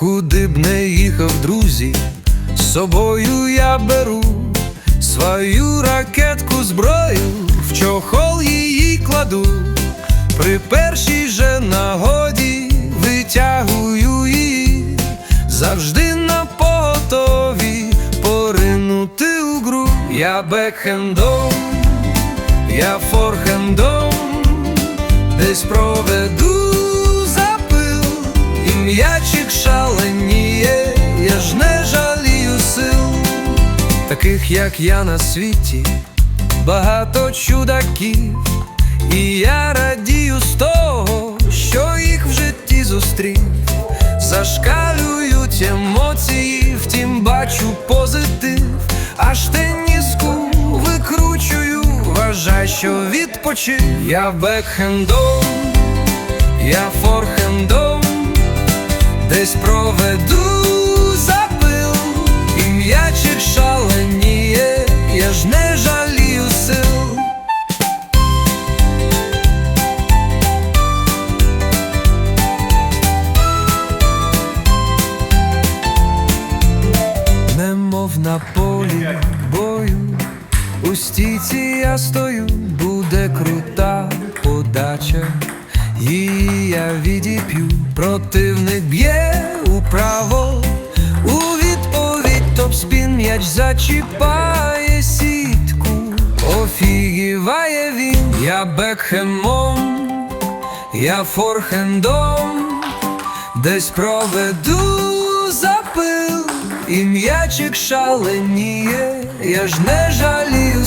Куди б не їхав, друзі, з собою я беру свою ракетку зброю, в чохол її кладу, при першій же нагоді витягую її, завжди на поготові поринути у гру. Я бекхендом, я форхендом, десь проведу м'ячик шаленіє, я ж не жалію сил, таких як я на світі, багато чудаків, і я радію з того, що їх в житті зустрів, зашкалюють емоції, втім бачу позитив, аж теніску викручую, вважай, що відпочив, я бекхендом, я форхендом, десь проведу запил, і м'ячик шаленіє, я ж не жалію сил. Немов на полі бою, у стійці я стою, буде крута подача, її я відіп'ю, противник б'є управо, у відповідь топспін м'яч зачіпає сітку, офігіває він, я бекхемом, я форхендом. Десь проведу запил, і м'ячик шаленіє, я ж не жалію.